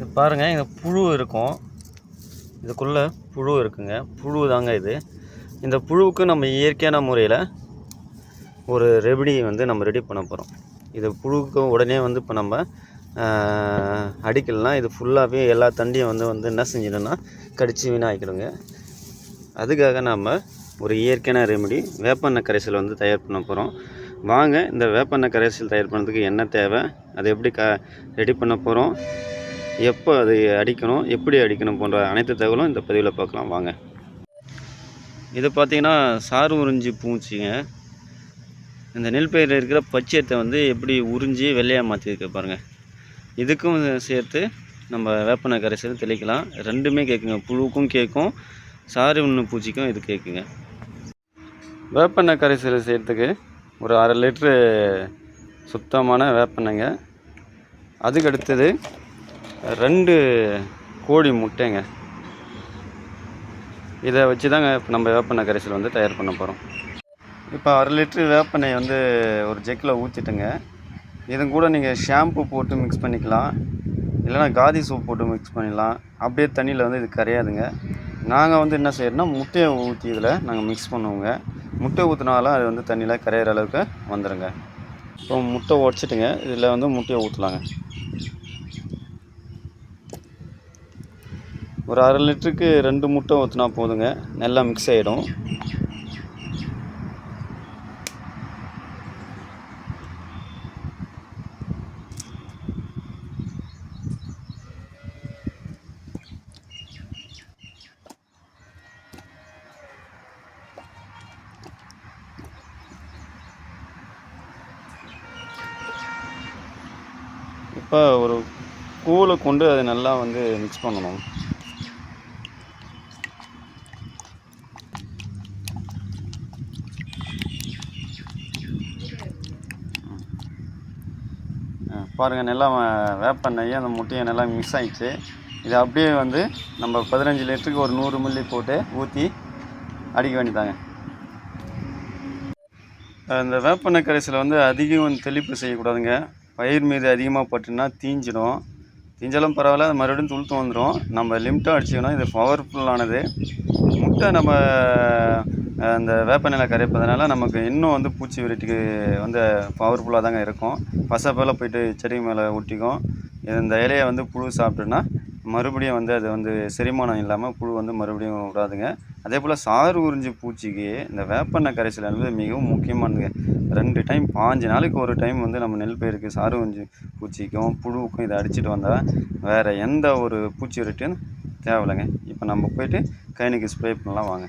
இது பாருங்கள் இந்த புழு இருக்கும். இதுக்குள்ளே புழு இருக்குங்க. புழு தாங்க இது. இந்த புழுவுக்கு நம்ம இயற்கையான முறையில் ஒரு ரெமடி வந்து நம்ம ரெடி பண்ண போகிறோம் இது புழுவுக்கு உடனே வந்து இப்போ நம்ம அடிக்கலாம் அடிக்கலைன்னா இது ஃபுல்லாகவே எல்லா தண்டியும் வந்து வந்து என்ன செஞ்சிடும்னா கடிச்சு வீணாக்கிடுங்க. அதுக்காக நம்ம ஒரு இயற்கையான ரெமெடி வேப்பெண்ணெய் கரைசல் வந்து தயார் பண்ண போகிறோம் வாங்க இந்த வேப்பெண்ணெய் கரைசல் தயார் பண்ணுறதுக்கு என்ன தேவை அதை எப்படி க ரெடி பண்ண போகிறோம் எப்போ அது அடிக்கணும் எப்படி அடிக்கணும் போன்ற அனைத்து தகவலும் இந்த பதிவில் பார்க்கலாம். வாங்க. இது பார்த்தீங்கன்னா சாறு உறிஞ்சி பூச்சிங்க. இந்த நெல் பயிரில் இருக்கிற பச்சையத்தை வந்து எப்படி உறிஞ்சி வெள்ளையாக மாற்றிருக்க பாருங்கள் இதுக்கும் சேர்த்து நம்ம வேப்பெண்ணெய் கரைசல் தெளிக்கலாம். ரெண்டுமே கேட்குங்க. புழுவுக்கும் கேட்கும் சாறு உண்ணு பூச்சிக்கும் இது கேட்குங்க. வேப்பெண்ணெய் கரைசல் செய்கிறதுக்கு ஒரு அரை லிட்ரு சுத்தமான வேப்பெண்ணெய்ங்க அதுக்கு அடுத்தது ரெண்டு கோழி முட்டைங்க. இதை வச்சு தாங்க இப்போ நம்ம வேப்பெண்ணெய் கரைசல் வந்து தயார் பண்ண போகிறோம் இப்போ அரை லிட்ரு வேப்பெண்ணெய் வந்து ஒரு ஜெக்கில் ஊற்றிட்டுங்க இதன் கூட நீங்கள் ஷாம்பு போட்டு மிக்ஸ் பண்ணிக்கலாம். இல்லைனா காதி சோப் போட்டு மிக்ஸ் பண்ணிடலாம் அப்படியே தண்ணியில் வந்து இது கரையாதுங்க. நாங்கள் வந்து என்ன செய்யறோம்னா முட்டையை ஊற்றி இதில் நாங்கள் மிக்ஸ் பண்ணுவோங்க. முட்டை ஊற்றினாலும் அது வந்து தண்ணியில் கரையிற அளவுக்கு வந்துடுங்க இப்போ முட்டை உடச்சிட்டுங்க. இதில் வந்து முட்டையை ஊற்றலாங்க ஒரு அரை லிட்டருக்கு ரெண்டு முட்டை ஊற்றினா போதுங்க. நல்லா மிக்ஸ் ஆகிடும் இப்போ ஒரு கூலை கொண்டு அதை நல்லா வந்து மிக்ஸ் பண்ணணும். பாருங்கள் நல்லா வ- வேப்பெண்ணெய் அந்த முட்டையை நல்லா மிக்ஸ் ஆகிடுச்சு இது அப்படியே வந்து நம்ம பதினஞ்சு லிட்டருக்கு ஒரு நூறு மில்லி போட்டு ஊற்றி அடிக்க வேண்டியதாங்க இந்த வேப்பெண்ணெய் கரைசில் வந்து அதிகம் தெளிப்பு செய்யக்கூடாதுங்க. பயிர் மீது அதிகமாக பட்டுனா தீஞ்சிடும். தீஞ்சாலும் பரவாயில்ல அது மறுபடியும் துளுத்து வந்துடும் நம்ம லிமிட்டாக அடிச்சுக்கணும் இது பவர்ஃபுல்லானது முட்டை நம்ம அந்த வேப்பநிலை கரைப்பதனால நமக்கு இன்னும் வந்து பூச்சி விரட்டிக்கு வந்து பவர்ஃபுல்லாக தாங்க இருக்கும். பசை போல் போயிட்டு செடி மேலே ஒட்டிக்கும். இந்த இலையை வந்து புழு சாப்பிட்டுன்னா மறுபடியும் வந்து அது வந்து செரிமானம் இல்லாமல் புழு வந்து மறுபடியும் விடாதுங்க. அதே போல் சாறு உறிஞ்சி பூச்சிக்கு இந்த வேப்பெண்ணெய் கரைசல் என்பது மிகவும் முக்கியமானதுங்க. ரெண்டு டைம் பாஞ்சு நாளைக்கு ஒரு டைம் வந்து நம்ம நெல் பயிருக்கு சாறு உறிஞ்சி பூச்சிக்கும் புழுவுக்கும் இதை அடிச்சுட்டு வந்தால் வேறு எந்த ஒரு பூச்சி விரட்டியும் தேவையில்லைங்க. இப்போ நம்ம போயிட்டு கைனிக்கு ஸ்ப்ரே பண்ணலாம் வாங்க.